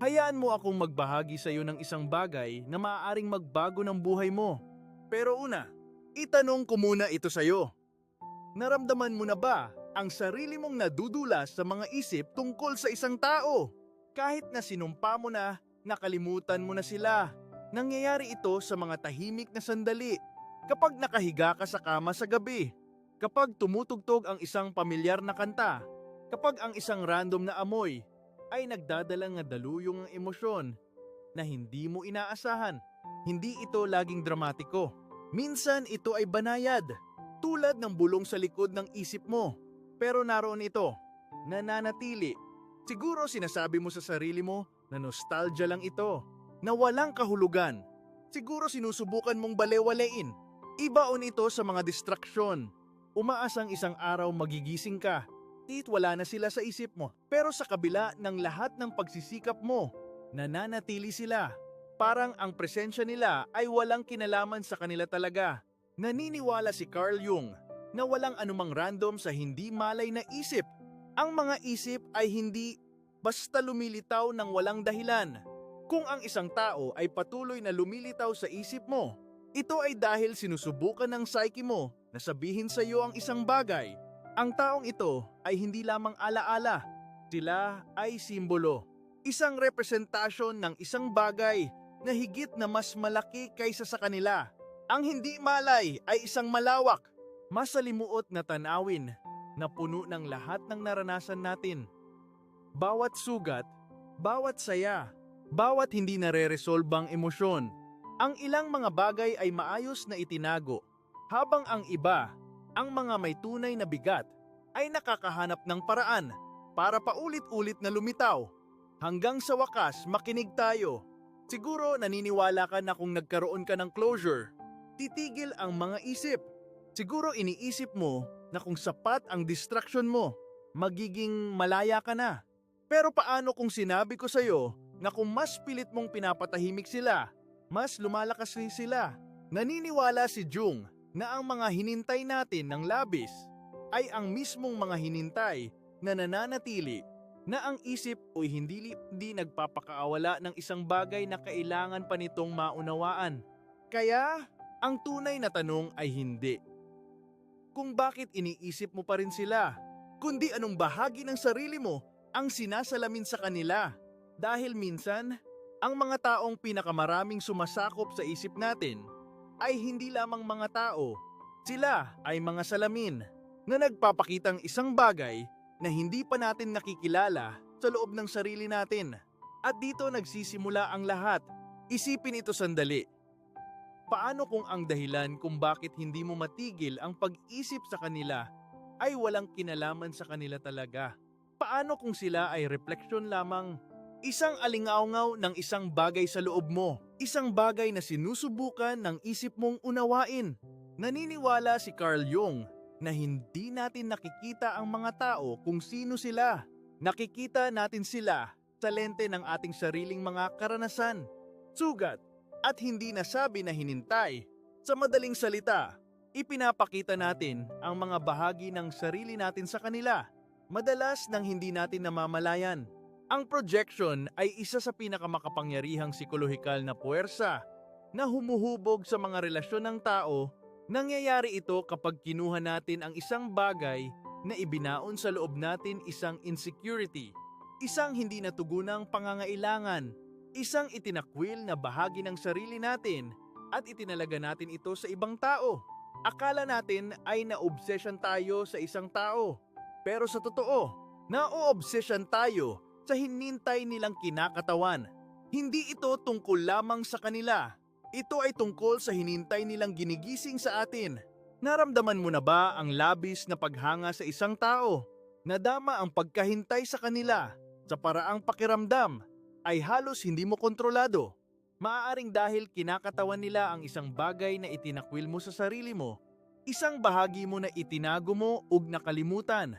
Hayaan mo akong magbahagi sa iyo ng isang bagay na maaaring magbago ng buhay mo. Pero una, itanong ko muna ito sa iyo. Naramdaman mo na ba ang sarili mong nadudulas sa mga isip tungkol sa isang tao? Kahit na sinumpa mo na, nakalimutan mo na sila. Nangyayari ito sa mga tahimik na sandali. Kapag nakahiga ka sa kama sa gabi, kapag tumutugtog ang isang pamilyar na kanta, kapag ang isang random na amoy ay nagdadala ng daluyong ang emosyon na hindi mo inaasahan. Hindi ito laging dramatiko. Minsan ito ay banayad, tulad ng bulong sa likod ng isip mo. Pero naroon ito, nananatili. Siguro sinasabi mo sa sarili mo na nostalgia lang ito, na walang kahulugan. Siguro sinusubukan mong balewalain. Ibaon ito sa mga distraksyon. Umaasang isang araw magigising ka Tit wala na sila sa isip mo. Pero sa kabila ng lahat ng pagsisikap mo, nananatili sila. Parang ang presensya nila ay walang kinalaman sa kanila talaga. Naniniwala si Carl Jung na walang anumang random sa hindi malay na isip. Ang mga isip ay hindi basta lumilitaw ng walang dahilan. Kung ang isang tao ay patuloy na lumilitaw sa isip mo, ito ay dahil sinusubukan ng psyche mo na sabihin sa iyo ang isang bagay ang taong ito ay hindi lamang alaala, sila ay simbolo. Isang representasyon ng isang bagay na higit na mas malaki kaysa sa kanila. Ang hindi malay ay isang malawak, masalimuot na tanawin na puno ng lahat ng naranasan natin. Bawat sugat, bawat saya, bawat hindi nare-resolbang emosyon, ang ilang mga bagay ay maayos na itinago, habang ang iba ang mga may tunay na bigat ay nakakahanap ng paraan para paulit-ulit na lumitaw. Hanggang sa wakas makinig tayo. Siguro naniniwala ka na kung nagkaroon ka ng closure, titigil ang mga isip. Siguro iniisip mo na kung sapat ang distraction mo, magiging malaya ka na. Pero paano kung sinabi ko sa'yo na kung mas pilit mong pinapatahimik sila, mas lumalakas rin sila? Naniniwala si Jung na ang mga hinintay natin ng labis ay ang mismong mga hinintay na nananatili na ang isip o hindi, hindi nagpapakaawala ng isang bagay na kailangan pa nitong maunawaan. Kaya, ang tunay na tanong ay hindi. Kung bakit iniisip mo pa rin sila, kundi anong bahagi ng sarili mo ang sinasalamin sa kanila. Dahil minsan, ang mga taong pinakamaraming sumasakop sa isip natin ay hindi lamang mga tao. Sila ay mga salamin na nagpapakitang isang bagay na hindi pa natin nakikilala sa loob ng sarili natin. At dito nagsisimula ang lahat. Isipin ito sandali. Paano kung ang dahilan kung bakit hindi mo matigil ang pag-isip sa kanila ay walang kinalaman sa kanila talaga? Paano kung sila ay refleksyon lamang Isang alingaungaw ng isang bagay sa loob mo. Isang bagay na sinusubukan ng isip mong unawain. Naniniwala si Carl Jung na hindi natin nakikita ang mga tao kung sino sila. Nakikita natin sila sa lente ng ating sariling mga karanasan, sugat, at hindi nasabi na hinintay. Sa madaling salita, ipinapakita natin ang mga bahagi ng sarili natin sa kanila, madalas nang hindi natin namamalayan. Ang projection ay isa sa pinakamakapangyarihang psikolohikal na puwersa na humuhubog sa mga relasyon ng tao. Nangyayari ito kapag kinuha natin ang isang bagay na ibinaon sa loob natin isang insecurity, isang hindi natugunang pangangailangan, isang itinakwil na bahagi ng sarili natin at itinalaga natin ito sa ibang tao. Akala natin ay na-obsession tayo sa isang tao. Pero sa totoo, na-obsession tayo sa hinintay nilang kinakatawan. Hindi ito tungkol lamang sa kanila. Ito ay tungkol sa hinintay nilang ginigising sa atin. Naramdaman mo na ba ang labis na paghanga sa isang tao? Nadama ang pagkahintay sa kanila sa paraang pakiramdam ay halos hindi mo kontrolado. Maaaring dahil kinakatawan nila ang isang bagay na itinakwil mo sa sarili mo, isang bahagi mo na itinago mo ug nakalimutan.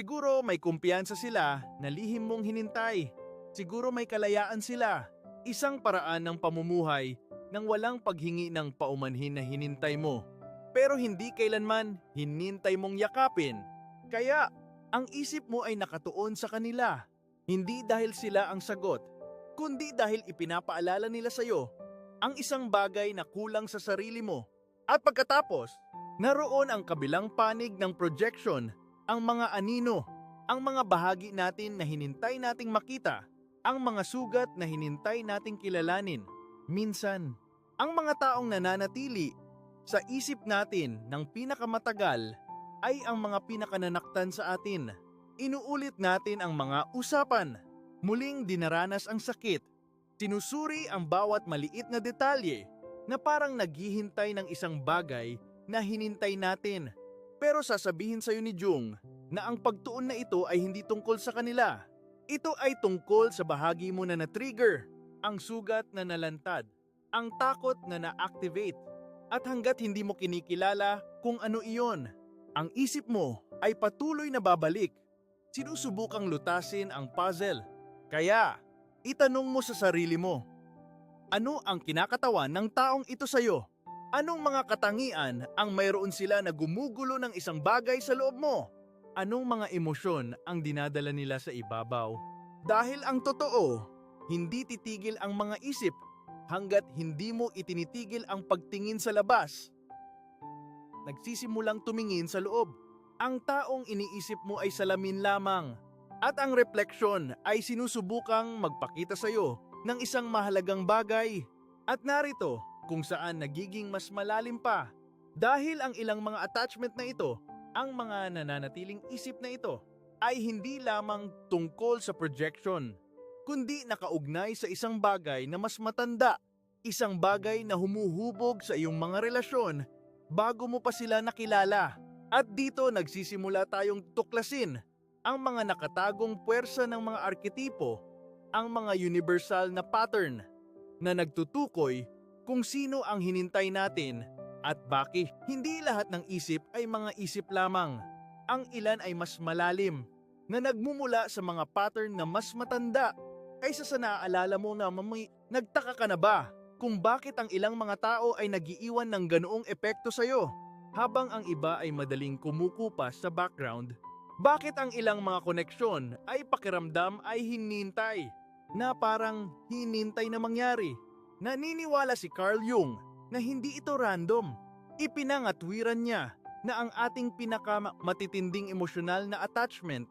Siguro may kumpiyansa sila na lihim mong hinintay. Siguro may kalayaan sila. Isang paraan ng pamumuhay nang walang paghingi ng paumanhin na hinintay mo. Pero hindi kailanman hinintay mong yakapin. Kaya, ang isip mo ay nakatuon sa kanila. Hindi dahil sila ang sagot, kundi dahil ipinapaalala nila sa'yo ang isang bagay na kulang sa sarili mo. At pagkatapos, naroon ang kabilang panig ng projection, ang mga anino, ang mga bahagi natin na hinintay nating makita, ang mga sugat na hinintay nating kilalanin. Minsan, ang mga taong nananatili sa isip natin ng pinakamatagal ay ang mga pinakananaktan sa atin. Inuulit natin ang mga usapan. Muling dinaranas ang sakit. Sinusuri ang bawat maliit na detalye na parang naghihintay ng isang bagay na hinintay natin. Pero sasabihin sa'yo ni Jung na ang pagtuon na ito ay hindi tungkol sa kanila. Ito ay tungkol sa bahagi mo na na-trigger, ang sugat na nalantad, ang takot na na-activate, at hanggat hindi mo kinikilala kung ano iyon, ang isip mo ay patuloy na babalik. Sinusubukang lutasin ang puzzle. Kaya, itanong mo sa sarili mo, ano ang kinakatawan ng taong ito sa'yo? Anong mga katangian ang mayroon sila na gumugulo ng isang bagay sa loob mo? Anong mga emosyon ang dinadala nila sa ibabaw? Dahil ang totoo, hindi titigil ang mga isip hanggat hindi mo itinitigil ang pagtingin sa labas. Nagsisimulang tumingin sa loob. Ang taong iniisip mo ay salamin lamang at ang refleksyon ay sinusubukang magpakita sa iyo ng isang mahalagang bagay. At narito kung saan nagiging mas malalim pa dahil ang ilang mga attachment na ito, ang mga nananatiling isip na ito, ay hindi lamang tungkol sa projection, kundi nakaugnay sa isang bagay na mas matanda, isang bagay na humuhubog sa iyong mga relasyon bago mo pa sila nakilala. At dito nagsisimula tayong tuklasin ang mga nakatagong puwersa ng mga arketipo, ang mga universal na pattern na nagtutukoy kung sino ang hinintay natin at bakit. Hindi lahat ng isip ay mga isip lamang. Ang ilan ay mas malalim na nagmumula sa mga pattern na mas matanda kaysa sa naaalala mo na mamay nagtaka ka na ba kung bakit ang ilang mga tao ay nagiiwan ng ganoong epekto sa'yo habang ang iba ay madaling kumukupas sa background bakit ang ilang mga koneksyon ay pakiramdam ay hinintay na parang hinintay na mangyari? Naniniwala si Carl Jung na hindi ito random. Ipinangatwiran niya na ang ating pinakamatitinding emosyonal na attachment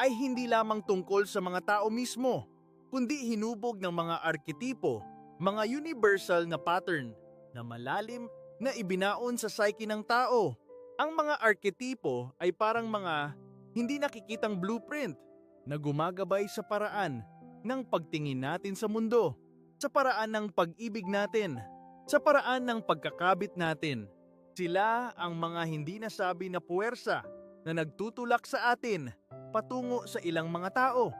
ay hindi lamang tungkol sa mga tao mismo, kundi hinubog ng mga arketipo, mga universal na pattern na malalim na ibinaon sa psyche ng tao. Ang mga arketipo ay parang mga hindi nakikitang blueprint na gumagabay sa paraan ng pagtingin natin sa mundo, sa paraan ng pag-ibig natin, sa paraan ng pagkakabit natin. Sila ang mga hindi nasabi na puwersa na nagtutulak sa atin patungo sa ilang mga tao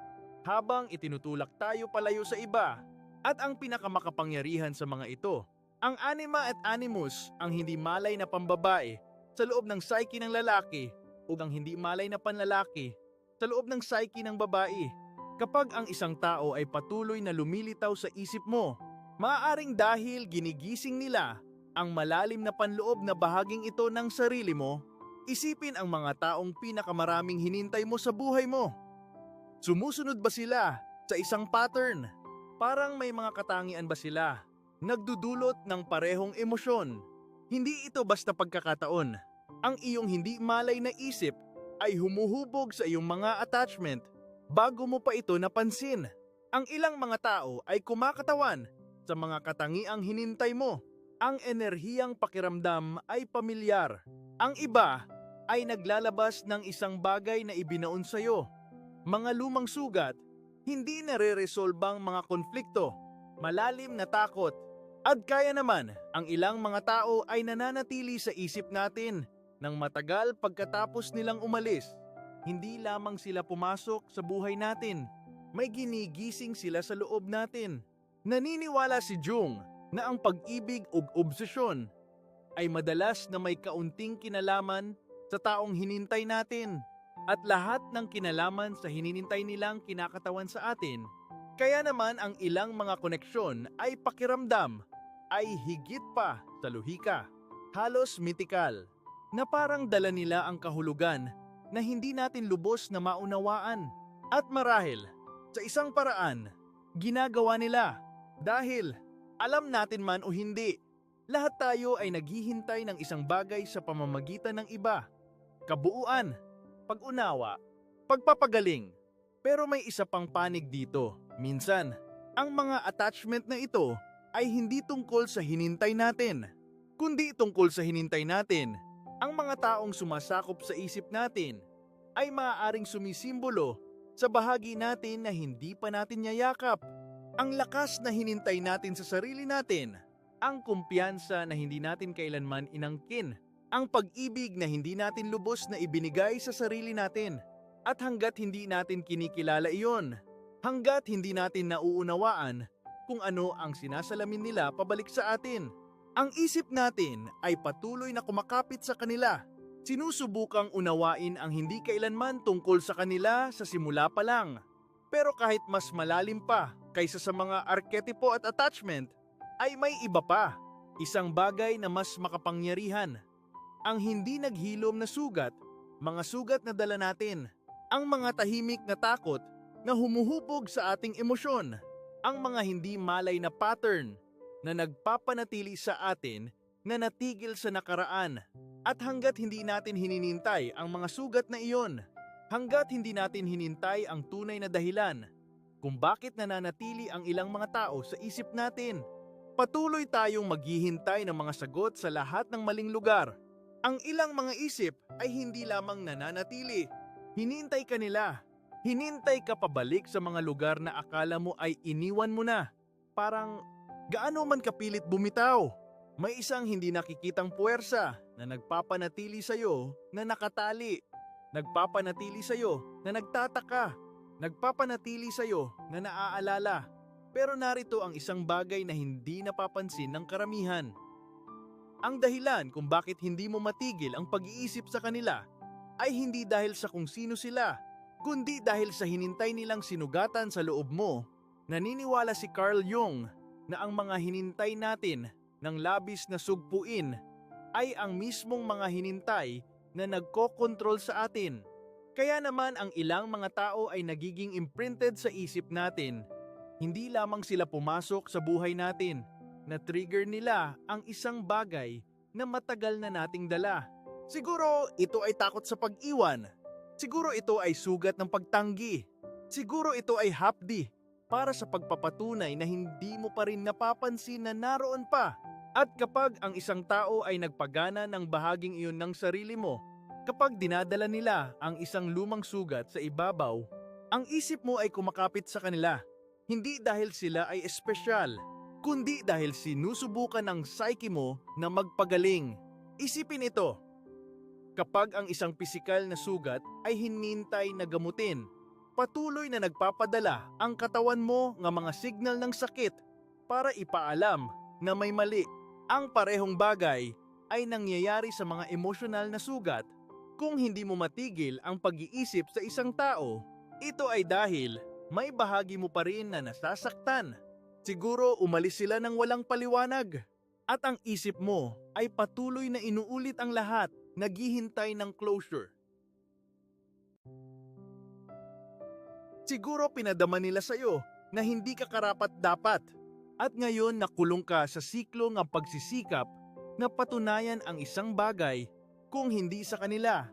habang itinutulak tayo palayo sa iba. At ang pinakamakapangyarihan sa mga ito, ang anima at animus ang hindi malay na pambabae sa loob ng psyche ng lalaki o ang hindi malay na panlalaki sa loob ng psyche ng babae. Kapag ang isang tao ay patuloy na lumilitaw sa isip mo, maaaring dahil ginigising nila ang malalim na panloob na bahaging ito ng sarili mo, isipin ang mga taong pinakamaraming hinintay mo sa buhay mo. Sumusunod ba sila sa isang pattern? Parang may mga katangian ba sila? Nagdudulot ng parehong emosyon. Hindi ito basta pagkakataon. Ang iyong hindi malay na isip ay humuhubog sa iyong mga attachment bago mo pa ito napansin. Ang ilang mga tao ay kumakatawan sa mga katangiang hinintay mo. Ang enerhiyang pakiramdam ay pamilyar. Ang iba ay naglalabas ng isang bagay na ibinaon sa iyo. Mga lumang sugat, hindi nare-resolbang mga konflikto, malalim na takot, at kaya naman ang ilang mga tao ay nananatili sa isip natin ng matagal pagkatapos nilang umalis. Hindi lamang sila pumasok sa buhay natin, may ginigising sila sa loob natin. Naniniwala si Jung na ang pag-ibig o obsesyon ay madalas na may kaunting kinalaman sa taong hinintay natin at lahat ng kinalaman sa hininintay nilang kinakatawan sa atin. Kaya naman ang ilang mga koneksyon ay pakiramdam ay higit pa sa luhika, halos mythical, na parang dala nila ang kahulugan na hindi natin lubos na maunawaan. At marahil, sa isang paraan, ginagawa nila. Dahil, alam natin man o hindi, lahat tayo ay naghihintay ng isang bagay sa pamamagitan ng iba. Kabuuan, pag-unawa, pagpapagaling. Pero may isa pang panig dito. Minsan, ang mga attachment na ito ay hindi tungkol sa hinintay natin, kundi tungkol sa hinintay natin. Ang mga taong sumasakop sa isip natin ay maaaring sumisimbolo sa bahagi natin na hindi pa natin yayakap. Ang lakas na hinintay natin sa sarili natin, ang kumpiyansa na hindi natin kailanman inangkin, ang pag-ibig na hindi natin lubos na ibinigay sa sarili natin. At hanggat hindi natin kinikilala iyon, hanggat hindi natin nauunawaan kung ano ang sinasalamin nila pabalik sa atin, ang isip natin ay patuloy na kumakapit sa kanila. Sinusubukang unawain ang hindi kailanman tungkol sa kanila sa simula pa lang. Pero kahit mas malalim pa kaysa sa mga arketipo at attachment, ay may iba pa. Isang bagay na mas makapangyarihan. Ang hindi naghilom na sugat, mga sugat na dala natin. Ang mga tahimik na takot na humuhubog sa ating emosyon. Ang mga hindi malay na pattern na nagpapanatili sa atin na natigil sa nakaraan. At hanggat hindi natin hininintay ang mga sugat na iyon, hanggat hindi natin hinintay ang tunay na dahilan kung bakit nananatili ang ilang mga tao sa isip natin, patuloy tayong maghihintay ng mga sagot sa lahat ng maling lugar. Ang ilang mga isip ay hindi lamang nananatili. Hinintay ka nila. Hinintay ka pabalik sa mga lugar na akala mo ay iniwan mo na. Parang gaano man kapilit bumitaw. May isang hindi nakikitang puwersa na nagpapanatili sa'yo na nakatali. Nagpapanatili sa'yo na nagtataka. Nagpapanatili sa'yo na naaalala. Pero narito ang isang bagay na hindi napapansin ng karamihan. Ang dahilan kung bakit hindi mo matigil ang pag-iisip sa kanila ay hindi dahil sa kung sino sila, kundi dahil sa hinintay nilang sinugatan sa loob mo. Naniniwala si Carl Jung na ang mga hinintay natin ng labis na sugpuin ay ang mismong mga hinintay na nagkokontrol sa atin. Kaya naman ang ilang mga tao ay nagiging imprinted sa isip natin. Hindi lamang sila pumasok sa buhay natin, na trigger nila ang isang bagay na matagal na nating dala. Siguro ito ay takot sa pag-iwan. Siguro ito ay sugat ng pagtanggi. Siguro ito ay hapdi para sa pagpapatunay na hindi mo pa rin napapansin na naroon pa. At kapag ang isang tao ay nagpagana ng bahaging iyon ng sarili mo, kapag dinadala nila ang isang lumang sugat sa ibabaw, ang isip mo ay kumakapit sa kanila. Hindi dahil sila ay espesyal, kundi dahil sinusubukan ng psyche mo na magpagaling. Isipin ito. Kapag ang isang pisikal na sugat ay hinintay na gamutin, patuloy na nagpapadala ang katawan mo ng mga signal ng sakit para ipaalam na may mali. Ang parehong bagay ay nangyayari sa mga emosyonal na sugat. Kung hindi mo matigil ang pag-iisip sa isang tao, ito ay dahil may bahagi mo pa rin na nasasaktan. Siguro umalis sila ng walang paliwanag. At ang isip mo ay patuloy na inuulit ang lahat, naghihintay ng closure. Siguro pinadama nila sa'yo na hindi ka karapat dapat. At ngayon nakulong ka sa siklo ng pagsisikap na patunayan ang isang bagay kung hindi sa kanila,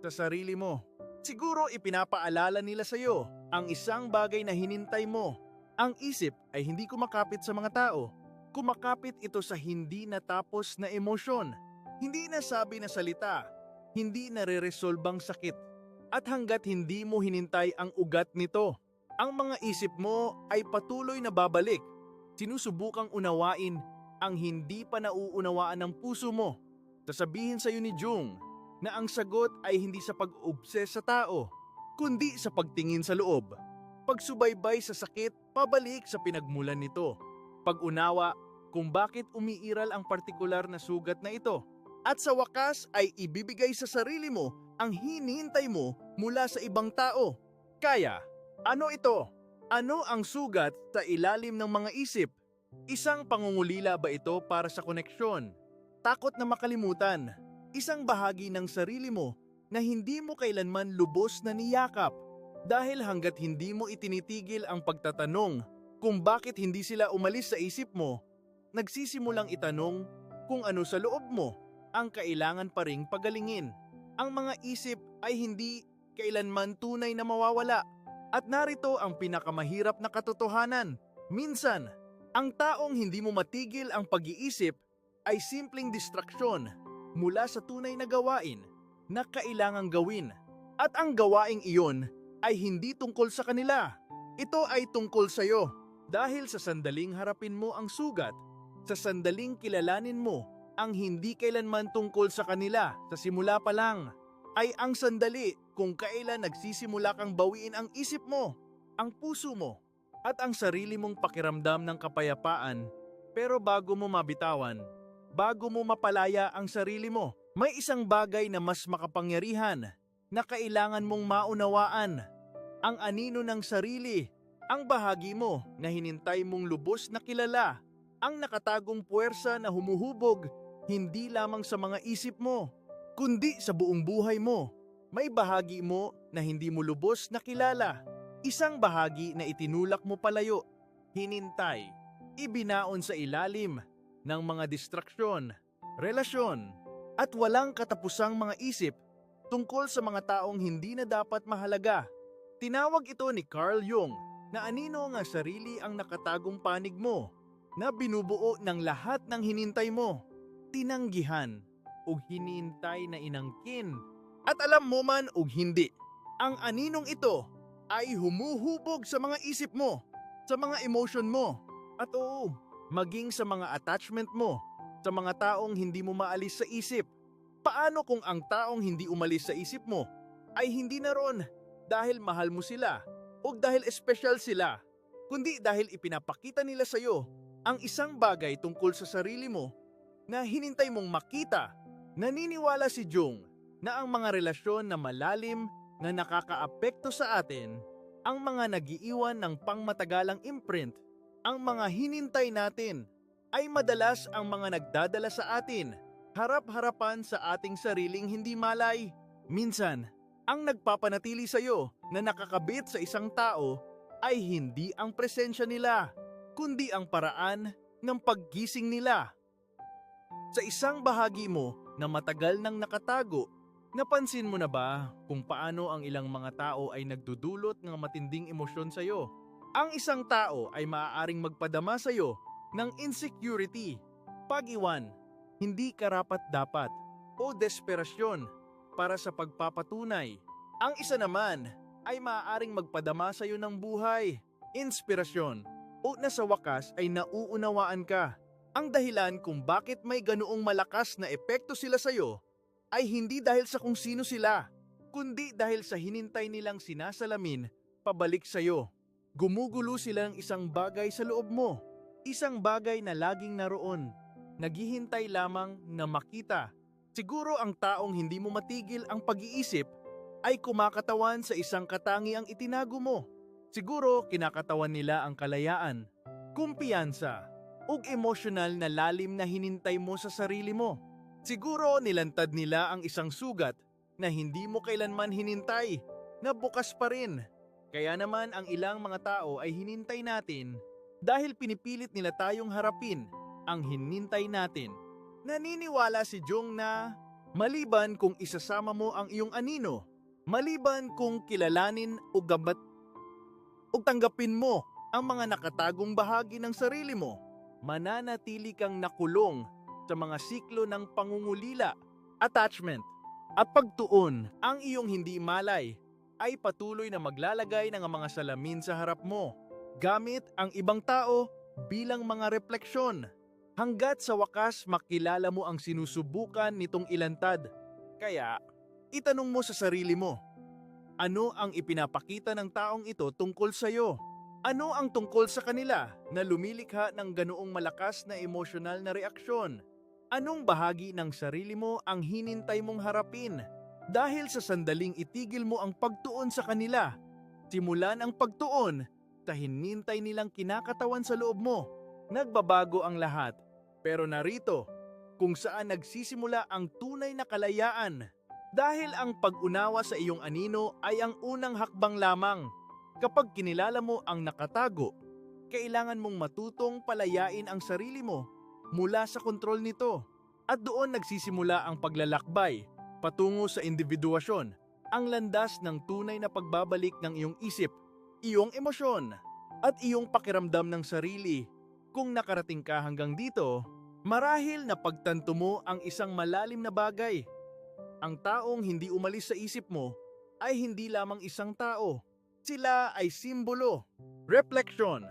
sa sarili mo. Siguro ipinapaalala nila sa'yo ang isang bagay na hinintay mo. Ang isip ay hindi kumakapit sa mga tao. Kumakapit ito sa hindi natapos na emosyon. Hindi nasabi na salita. Hindi nare-resolbang sakit. At hanggat hindi mo hinintay ang ugat nito, ang mga isip mo ay patuloy na babalik. Sinusubukang unawain ang hindi pa nauunawaan ng puso mo. Sasabihin sa iyo ni Jung na ang sagot ay hindi sa pag-obses sa tao, kundi sa pagtingin sa loob. Pagsubaybay sa sakit, pabalik sa pinagmulan nito. Pag-unawa kung bakit umiiral ang partikular na sugat na ito. At sa wakas ay ibibigay sa sarili mo ang hinihintay mo mula sa ibang tao. Kaya, ano ito? Ano ang sugat sa ilalim ng mga isip? Isang pangungulila ba ito para sa koneksyon? Takot na makalimutan? Isang bahagi ng sarili mo na hindi mo kailanman lubos na niyakap? Dahil hanggat hindi mo itinitigil ang pagtatanong, kung bakit hindi sila umalis sa isip mo, nagsisimulang itanong kung ano sa loob mo ang kailangan pa ring pagalingin. Ang mga isip ay hindi kailanman tunay na mawawala. At narito ang pinakamahirap na katotohanan. Minsan, ang taong hindi mo matigil ang pag-iisip ay simpleng distraksyon mula sa tunay na gawain na kailangang gawin. At ang gawaing iyon ay hindi tungkol sa kanila. Ito ay tungkol sa iyo. Dahil sa sandaling harapin mo ang sugat, sa sandaling kilalanin mo ang hindi kailanman tungkol sa kanila sa simula pa lang, ay ang sandali kung kailan nagsisimula kang bawiin ang isip mo, ang puso mo, at ang sarili mong pakiramdam ng kapayapaan. Pero bago mo mabitawan, bago mo mapalaya ang sarili mo, may isang bagay na mas makapangyarihan na kailangan mong maunawaan. Ang anino ng sarili, ang bahagi mo na hinintay mong lubos na kilala, ang nakatagong puwersa na humuhubog hindi lamang sa mga isip mo, kundi sa buong buhay mo. May bahagi mo na hindi mo lubos na kilala, isang bahagi na itinulak mo palayo, hinintay, ibinaon sa ilalim ng mga distraksyon, relasyon, at walang katapusang mga isip tungkol sa mga taong hindi na dapat mahalaga. Tinawag ito ni Carl Jung na anino nga sarili ang nakatagong panig mo na binubuo ng lahat ng hinintay mo, tinanggihan o hinintay na inangkin. At alam mo man o hindi, ang aninong ito ay humuhubog sa mga isip mo, sa mga emotion mo, at oo, maging sa mga attachment mo, sa mga taong hindi mo maalis sa isip. Paano kung ang taong hindi umalis sa isip mo ay hindi naroon dahil mahal mo sila o dahil espesyal sila, kundi dahil ipinapakita nila sa iyo ang isang bagay tungkol sa sarili mo na hinintay mong makita. Naniniwala si Jung na ang mga relasyon na malalim na nakakaapekto sa atin, ang mga nagiiwan ng pangmatagalang imprint, ang mga hinintay natin, ay madalas ang mga nagdadala sa atin, harap-harapan sa ating sariling hindi malay. Minsan, ang nagpapanatili sa iyo na nakakabit sa isang tao ay hindi ang presensya nila, kundi ang paraan ng paggising nila. Sa isang bahagi mo na matagal nang nakatago, napansin mo na ba kung paano ang ilang mga tao ay nagdudulot ng matinding emosyon sa iyo? Ang isang tao ay maaaring magpadama sa iyo ng insecurity, pag-iwan, hindi karapat-dapat, o desperasyon para sa pagpapatunay. Ang isa naman ay maaaring magpadama sa iyo ng buhay, inspirasyon, o na sa wakas ay nauunawaan ka. Ang dahilan kung bakit may ganoong malakas na epekto sila sa iyo ay hindi dahil sa kung sino sila, kundi dahil sa hinintay nilang sinasalamin pabalik sa iyo. Gumugulo sila ng isang bagay sa loob mo, isang bagay na laging naroon, naghihintay lamang na makita. Siguro ang taong hindi mo matigil ang pag-iisip ay kumakatawan sa isang katangiang itinago mo. Siguro kinakatawan nila ang kalayaan, kumpiyansa, ug emosyonal na lalim na hinintay mo sa sarili mo. Siguro nilantad nila ang isang sugat na hindi mo kailanman hinintay, na bukas pa rin. Kaya naman ang ilang mga tao ay hinintay natin dahil pinipilit nila tayong harapin ang hinintay natin. Naniniwala si Jung na maliban kung isasama mo ang iyong anino, maliban kung kilalanin o gabat o tanggapin mo ang mga nakatagong bahagi ng sarili mo, mananatili kang nakulong sa mga siklo ng pangungulila, attachment, at pagtuon ang iyong hindi malay ay patuloy na maglalagay ng mga salamin sa harap mo gamit ang ibang tao bilang mga refleksyon hanggat sa wakas makilala mo ang sinusubukan nitong ilantad. Kaya, itanong mo sa sarili mo, ano ang ipinapakita ng taong ito tungkol sa iyo? Ano ang tungkol sa kanila na lumilikha ng ganoong malakas na emosyonal na reaksyon? Anong bahagi ng sarili mo ang hinintay mong harapin? Dahil sa sandaling itigil mo ang pagtuon sa kanila, simulan ang pagtuon sa hinintay nilang kinakatawan sa loob mo. Nagbabago ang lahat. Pero narito, kung saan nagsisimula ang tunay na kalayaan. Dahil ang pag-unawa sa iyong anino ay ang unang hakbang lamang. Kapag kinilala mo ang nakatago, kailangan mong matutong palayain ang sarili mo mula sa kontrol nito. At doon nagsisimula ang paglalakbay patungo sa individuasyon, ang landas ng tunay na pagbabalik ng iyong isip, iyong emosyon, at iyong pakiramdam ng sarili. Kung nakarating ka hanggang dito, marahil na pagtanto mo ang isang malalim na bagay. Ang taong hindi umalis sa isip mo ay hindi lamang isang tao. Sila ay simbolo, reflection,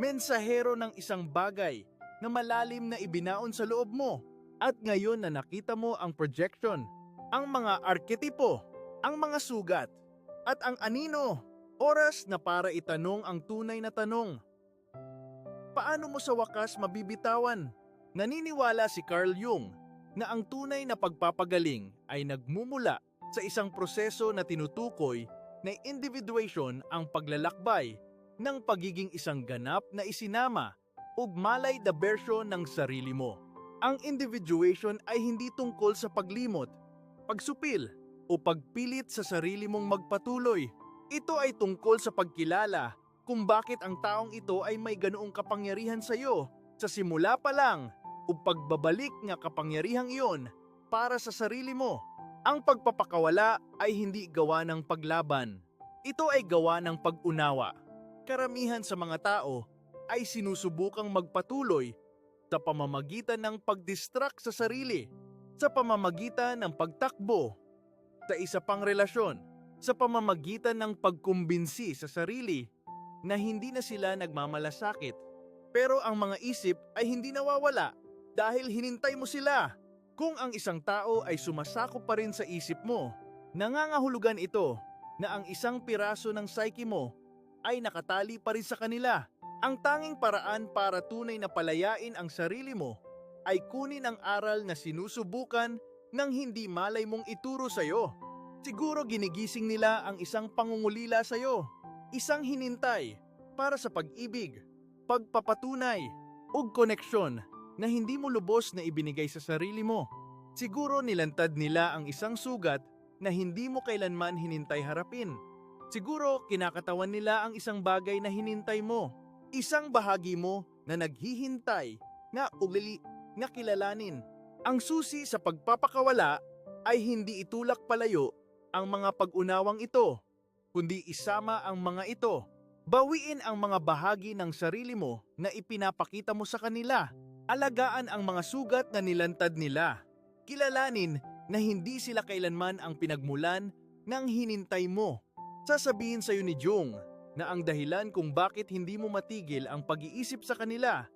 mensahero ng isang bagay na malalim na ibinaon sa loob mo. At ngayon na nakita mo ang projection, ang mga arketipo, ang mga sugat, at ang anino, oras na para itanong ang tunay na tanong. Paano mo sa wakas mabibitawan? Naniniwala si Carl Jung na ang tunay na pagpapagaling ay nagmumula sa isang proseso na tinutukoy na individuation ang paglalakbay ng pagiging isang ganap na isinama ug malay the version ng sarili mo. Ang individuation ay hindi tungkol sa paglimot, pagsupil, o pagpilit sa sarili mong magpatuloy. Ito ay tungkol sa pagkilala kung bakit ang taong ito ay may ganoong kapangyarihan sa iyo sa simula pa lang o pagbabalik nga kapangyarihang iyon para sa sarili mo. Ang pagpapakawala ay hindi gawa ng paglaban. Ito ay gawa ng pag-unawa. Karamihan sa mga tao ay sinusubukang magpatuloy sa pamamagitan ng pag-distract sa sarili, sa pamamagitan ng pagtakbo, sa isa pang relasyon, sa pamamagitan ng pagkumbinsi sa sarili na hindi na sila nagmamalasakit. Pero ang mga isip ay hindi nawawala dahil hinintay mo sila. Kung ang isang tao ay sumasakop pa rin sa isip mo, nangangahulugan ito na ang isang piraso ng psyche mo ay nakatali pa rin sa kanila. Ang tanging paraan para tunay na palayain ang sarili mo ay kunin ang aral na sinusubukan ng hindi malay mong ituro sa iyo. Siguro ginigising nila ang isang pangungulila sa iyo, isang hinintay para sa pag-ibig, pagpapatunay, ug koneksyon na hindi mo lubos na ibinigay sa sarili mo. Siguro nilantad nila ang isang sugat na hindi mo kailanman hinintay harapin. Siguro kinakatawan nila ang isang bagay na hinintay mo. Isang bahagi mo na naghihintay nga ugali nga kilalanin. Ang susi sa pagpapakawala ay hindi itulak palayo ang mga pag-unawang ito, kundi isama ang mga ito. Bawiin ang mga bahagi ng sarili mo na ipinapakita mo sa kanila. Alagaan ang mga sugat na nilantad nila. Kilalanin na hindi sila kailanman ang pinagmulan ng hinintay mo. Sasabihin sa iyo ni Jung na ang dahilan kung bakit hindi mo matigil ang pag-iisip sa kanila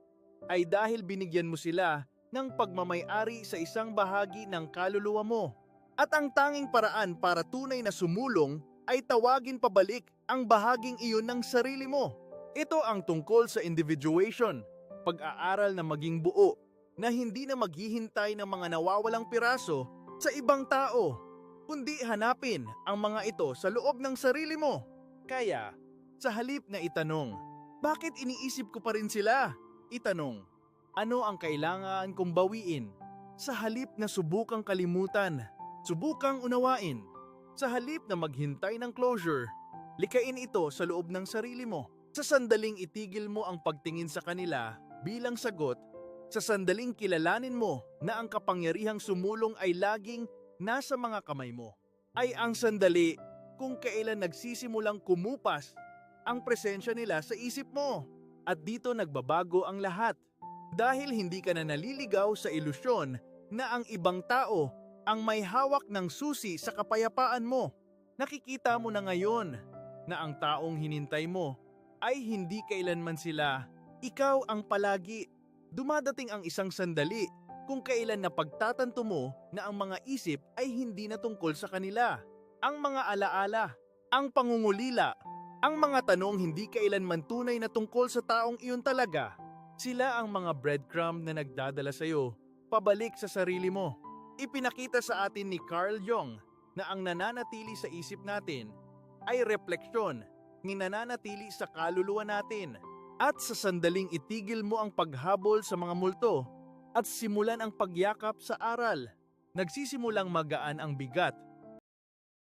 ay dahil binigyan mo sila ng pagmamayari sa isang bahagi ng kaluluwa mo. At ang tanging paraan para tunay na sumulong ay tawagin pabalik ang bahaging iyon ng sarili mo. Ito ang tungkol sa individuation, pag-aaral na maging buo, na hindi na maghihintay ng mga nawawalang piraso sa ibang tao, kundi hanapin ang mga ito sa loob ng sarili mo. Kaya, sa halip na itanong, bakit iniisip ko pa rin sila? Itanong, ano ang kailangan kong bawiin? Sa halip na subukang kalimutan, subukang unawain. Sa halip na maghintay ng closure, likain ito sa loob ng sarili mo. Sa sandaling itigil mo ang pagtingin sa kanila bilang sagot, sa sandaling kilalanin mo na ang kapangyarihang sumulong ay laging nasa mga kamay mo, ay ang sandali kung kailan nagsisimulang kumupas ang presensya nila sa isip mo. At dito nagbabago ang lahat. Dahil hindi ka na naliligaw sa ilusyon na ang ibang tao ang may hawak ng susi sa kapayapaan mo. Nakikita mo na ngayon na ang taong hinintay mo ay hindi kailanman sila. Ikaw ang palagi. Dumadating ang isang sandali kung kailan na pagtatanto mo na ang mga isip ay hindi na tungkol sa kanila. Ang mga alaala, ang pangungulila, ang mga tanong hindi kailanman tunay na tungkol sa taong iyon talaga. Sila ang mga breadcrumb na nagdadala sa iyo pabalik sa sarili mo. Ipinakita sa atin ni Carl Jung na ang nananatili sa isip natin ay refleksyon ng nananatili sa kaluluwa natin. At sa sandaling itigil mo ang paghabol sa mga multo at simulan ang pagyakap sa aral. Nagsisimulang magaan ang bigat